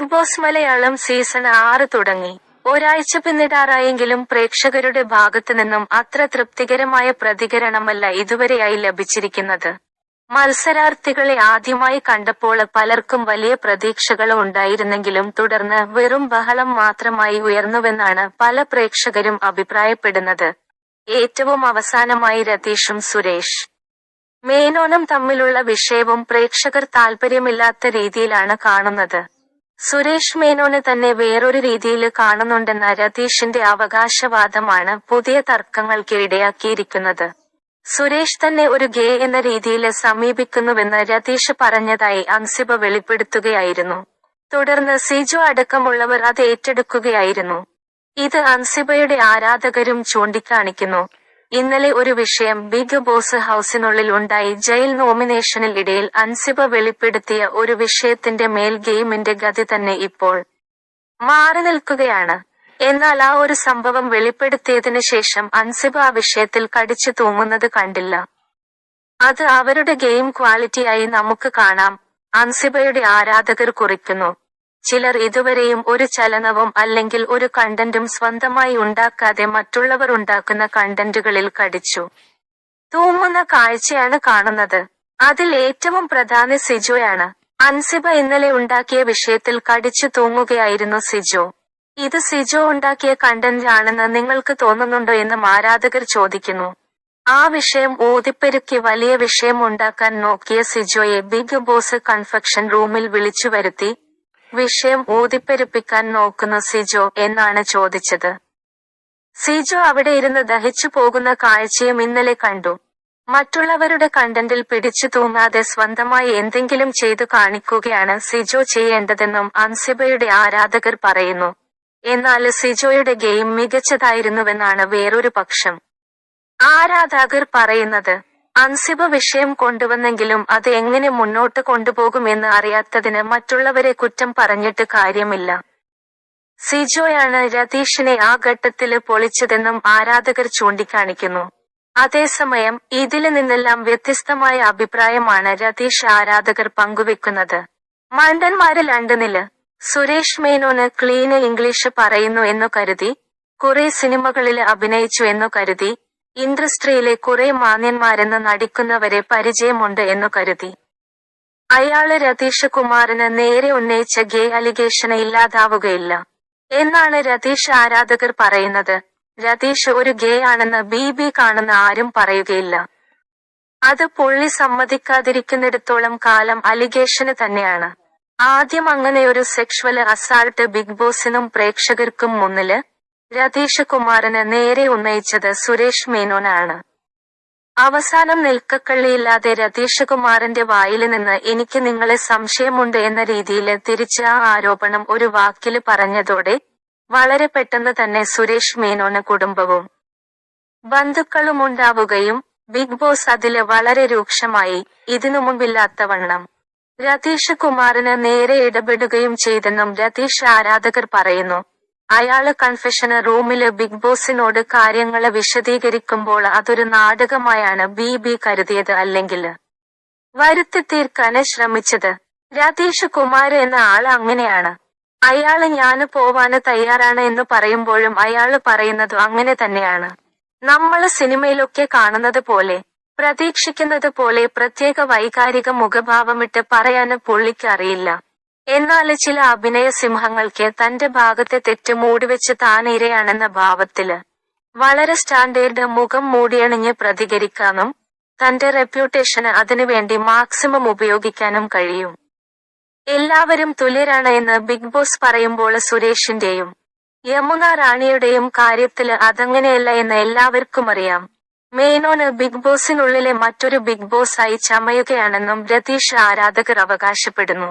Big boss Malayalam season ആറ് തുടങ്ങി. ഒരാഴ്ച പിന്നിടാറായെങ്കിലും പ്രേക്ഷകരുടെ ഭാഗത്തു നിന്നും അത്ര തൃപ്തികരമായ പ്രതികരണമല്ല ഇതുവരെയായി ലഭിച്ചിരിക്കുന്നത്. മത്സരാർത്ഥികളെ ആദ്യമായി കണ്ടപ്പോൾ പലർക്കും വലിയ പ്രതീക്ഷകൾ ഉണ്ടായിരുന്നെങ്കിലും തുടർന്ന് വെറും ബഹളം മാത്രമായി ഉയർന്നുവെന്നാണ് പല പ്രേക്ഷകരും അഭിപ്രായപ്പെടുന്നത്. ഏറ്റവും അവസാനമായി രതീഷും സുരേഷ്. മേനോനും തമ്മിലുള്ള വിഷയവും പ്രേക്ഷകർ താല്പര്യമില്ലാത്ത രീതിയിലാണ് കാണുന്നത്. സുരേഷ് മേനോന് തന്നെ വേറൊരു രീതിയിൽ കാണുന്നുണ്ടെന്ന രതീഷിന്റെ അവകാശവാദമാണ് പുതിയ തർക്കങ്ങൾക്ക് ഇടയാക്കിയിരിക്കുന്നത്. സുരേഷ് തന്നെ ഒരു ഗേ എന്ന രീതിയിൽ സമീപിക്കുന്നുവെന്ന് രതീഷ് പറഞ്ഞതായി അൻസിബ വെളിപ്പെടുത്തുകയായിരുന്നു. തുടർന്ന് സിജു അടക്കമുള്ളവർ അത് ഏറ്റെടുക്കുകയായിരുന്നു. ഇത് അൻസിബയുടെ ആരാധകരും ചൂണ്ടിക്കാണിക്കുന്നു. ഇന്നലെ ഒരു വിഷയം ബിഗ് ബോസ് ഹൌസിനുള്ളിൽ ഉണ്ടായി. ജയിൽ നോമിനേഷനിൽ ഇടയിൽ അൻസിബ വെളിപ്പെടുത്തിയ ഒരു വിഷയത്തിന്റെ മേൽ ഗെയിമിന്റെ ഗതി തന്നെ ഇപ്പോൾ മാറി നിൽക്കുകയാണ്. എന്നാൽ ആ ഒരു സംഭവം വെളിപ്പെടുത്തിയതിനു ശേഷം അൻസിബ ആ വിഷയത്തിൽ കടിച്ചു തൂങ്ങുന്നത് കണ്ടില്ല. അത് അവരുടെ ഗെയിം ക്വാളിറ്റിയായി നമുക്ക് കാണാം. അൻസിബയുടെ ആരാധകർ കുറിക്കുന്നു. ചിലർ ഇതുവരെയും ഒരു ചലനവും അല്ലെങ്കിൽ ഒരു കണ്ടന്റും സ്വന്തമായി ഉണ്ടാക്കാതെ മറ്റുള്ളവർ ഉണ്ടാക്കുന്ന കണ്ടന്റുകളിൽ കടിച്ചു. തൂങ്ങുന്ന കാഴ്ചയാണ് കാണുന്നത്. അതിൽ ഏറ്റവും പ്രധാന സിജോയാണ്. അൻസിബ ഇന്നലെ ഉണ്ടാക്കിയ വിഷയത്തിൽ കടിച്ചു തൂങ്ങുകയായിരുന്നു സിജോ. ഇത് സിജോ ഉണ്ടാക്കിയ കണ്ടന്റ് ആണെന്ന് നിങ്ങൾക്ക് തോന്നുന്നുണ്ടോ എന്ന് ആരാധകർ ചോദിക്കുന്നു. ആ വിഷയം ഊതിപ്പെരുക്കി വലിയ വിഷയം ഉണ്ടാക്കാൻ നോക്കിയ സിജോയെ ബിഗ് ബോസ് കൺഫെക്ഷൻ റൂമിൽ വിളിച്ചു വരുത്തി വിഷയം ഊതിപ്പെരുപ്പിക്കാൻ നോക്കുന്ന സിജോ എന്നാണ് ചോദിച്ചത്. സിജോ അവിടെ ഇരുന്ന് ദഹിച്ചു പോകുന്ന കാഴ്ചയും ഇന്നലെ കണ്ടു. മറ്റുള്ളവരുടെ കണ്ടന്റിൽ പിടിച്ചു തൂങ്ങാതെ സ്വന്തമായി എന്തെങ്കിലും ചെയ്തു കാണിക്കുകയാണ് സിജോ ചെയ്യേണ്ടതെന്നും അൻസിബയുടെ ആരാധകർ പറയുന്നു. എന്നാൽ സിജോയുടെ ഗെയിം മികച്ചതായിരുന്നുവെന്നാണ് വേറൊരു പക്ഷം. ആരാധകർ പറയുന്നത് അൻസിബ വിഷയം കൊണ്ടുവന്നെങ്കിലും അത് എങ്ങനെ മുന്നോട്ട് കൊണ്ടുപോകുമെന്ന് അറിയാത്തതിന് മറ്റുള്ളവരെ കുറ്റം പറഞ്ഞിട്ട് കാര്യമില്ല. സിജോയാണ് രതീഷിനെ ആ ഘട്ടത്തിൽ പൊളിച്ചതെന്നും ആരാധകർ ചൂണ്ടിക്കാണിക്കുന്നു. അതേസമയം ഇതിൽ നിന്നെല്ലാം വ്യത്യസ്തമായ അഭിപ്രായമാണ് രതീഷ് ആരാധകർ പങ്കുവെക്കുന്നത്. മണ്ടന്മാര് ലണ്ടനിൽ സുരേഷ് മേനോന് ക്ലീന് ഇംഗ്ലീഷ് പറയുന്നു എന്നു കരുതി കുറെ സിനിമകളിൽ അഭിനയിച്ചു എന്നു കരുതി ഇൻഡസ്ട്രിയിലെ കുറെ മാന്യന്മാരെന്ന് നടിക്കുന്നവരെ പരിചയമുണ്ട് എന്നു കരുതി. അയാൾ രതീഷ് കുമാറിന് നേരെ ഉന്നയിച്ച ഗേ അലിഗേഷന് ഇല്ലാതാവുകയില്ല. എന്നാണ് രതീഷ് ആരാധകർ പറയുന്നത്. രതീഷ് ഒരു ഗേ ആണെന്ന് ബി ബി കാണുന്ന ആരും പറയുകയില്ല. അത് പുള്ളി സമ്മതിക്കാതിരിക്കുന്നിടത്തോളം കാലം അലിഗേഷന് തന്നെയാണ്. ആദ്യം അങ്ങനെ ഒരു സെക്ഷുവൽ അസാൾട്ട് ബിഗ് ബോസിനും പ്രേക്ഷകർക്കും മുന്നിൽ രതീഷ് കുമാറിന് നേരെ ഉന്നയിച്ചത് സുരേഷ് മേനോനാണ്. അവസാനം നിൽക്കക്കള്ളിയില്ലാതെ രതീഷ് കുമാറിന്റെ വായിൽ നിന്ന് എനിക്ക് നിങ്ങളെ സംശയമുണ്ട് എന്ന രീതിയിൽ തിരിച്ച ആരോപണം ഒരു വാക്കിൽ പറഞ്ഞതോടെ വളരെ പെട്ടെന്ന് തന്നെ സുരേഷ് മേനോന് കുടുംബവും ബന്ധുക്കളുമുണ്ടാവുകയും ബിഗ് ബോസ് അതിൽ വളരെ രൂക്ഷമായി ഇതിനു മുമ്പില്ലാത്തവണ്ണം രതീഷ് കുമാറിന് നേരെ ഇടപെടുകയും ചെയ്തെന്നും രതീഷ് ആരാധകർ പറയുന്നു. അയാൾ കൺഫെഷന് റൂമിൽ ബിഗ് ബോസിനോട് കാര്യങ്ങൾ വിശദീകരിക്കുമ്പോൾ അതൊരു നാടകമായാണ് ബി ബി കരുതിയത് അല്ലെങ്കിൽ വരുത്തി തീർക്കാന് ശ്രമിച്ചത്. രാതീഷ് കുമാർ എന്ന ആൾ അങ്ങനെയാണ്. അയാൾ ഞാൻ പോവാന് തയ്യാറാണ് എന്ന് പറയുമ്പോഴും അയാൾ പറയുന്നത് അങ്ങനെ തന്നെയാണ്. നമ്മൾ സിനിമയിലൊക്കെ കാണുന്നത് പോലെ പ്രതീക്ഷിക്കുന്നത് പോലെ പ്രത്യേക വൈകാരിക മുഖഭാവമിട്ട് പറയാന് പുള്ളിക്ക് അറിയില്ല. എന്നാൽ ചില അഭിനയ സിംഹങ്ങൾക്ക് തന്റെ ഭാഗത്തെ തെറ്റ് മൂടിവെച്ച് താൻ ഇരയാണെന്ന ഭാവത്തിൽ വളരെ സ്റ്റാൻഡേർഡ് മുഖം മൂടിയണിഞ്ഞ് പ്രതികരിക്കാനും തന്റെ റെപ്യൂട്ടേഷന് അതിനുവേണ്ടി മാക്സിമം ഉപയോഗിക്കാനും കഴിയും. എല്ലാവരും തുല്യരാണ് എന്ന് ബിഗ് ബോസ് പറയുമ്പോൾ സുരേഷിന്റെയും യമുന റാണിയുടെയും കാര്യത്തിൽ അതങ്ങനെയല്ല എന്ന് എല്ലാവർക്കും അറിയാം. മേനോന് ബിഗ് ബോസിനുള്ളിലെ മറ്റൊരു ബിഗ് ബോസ് ആയി ചമയുകയാണെന്നും രതീഷ് ആരാധകർ അവകാശപ്പെടുന്നു.